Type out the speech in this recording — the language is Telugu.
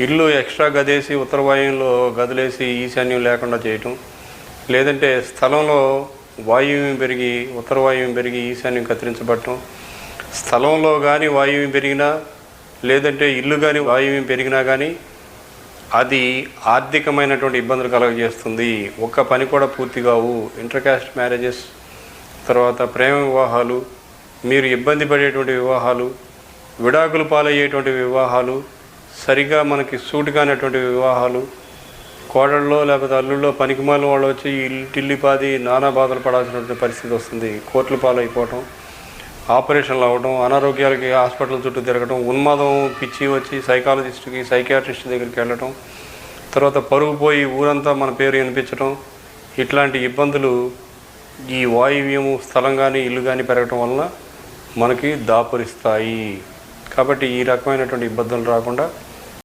ఇల్లు ఎక్స్ట్రా గదేసి ఉత్తర వాయువులో ఈశాన్యం లేకుండా చేయటం. లేదంటే స్థలంలో వాయువ్యం పెరిగి ఉత్తర వాయువ్యం పెరిగి ఈశాన్యం కత్తిరించబడటం. స్థలంలో కానీ వాయువ్యం పెరిగినా లేదంటే ఇల్లు కానీ వాయువ్యం పెరిగినా కానీ అది ఆర్థికమైనటువంటి ఇబ్బందులు కలగజేస్తుంది. ఒక్క పని కూడా పూర్తి కావు. ఇంటర్కాస్ట్ మ్యారేజెస్ తర్వాత ప్రేమ వివాహాలు మీరు ఇబ్బంది పడేటువంటి వివాహాలు విడాకులు పాలయ్యేటువంటి వివాహాలు సరిగా మనకి సూట్ కానటువంటి వివాహాలు కోడళ్ళలో లేకపోతే అల్లుల్లో పనికిమాల వాళ్ళు వచ్చి ఇల్లిపాది నానా బాధలు పడాల్సినటువంటి పరిస్థితి వస్తుంది. కోర్టుల పాలైపోవటం ఆపరేషన్లు అవ్వడం అనారోగ్యాలకి హాస్పిటల్ చుట్టూ తిరగడం ఉన్మాదం పిచ్చి వచ్చి సైకాలజిస్ట్కి సైకియాట్రిస్ట్ దగ్గరికి వెళ్ళటం తర్వాత పరుగు పోయి ఊరంతా మన పేరు వినిపించడం ఇట్లాంటి ఇబ్బందులు ఈ వాయువ్యము స్థలం కానీ ఇల్లు కానీ పెరగటం వలన మనకి దాపురిస్తాయి. కాబట్టి ఈ రకమైనటువంటి ఇబ్బందులు రాకుండా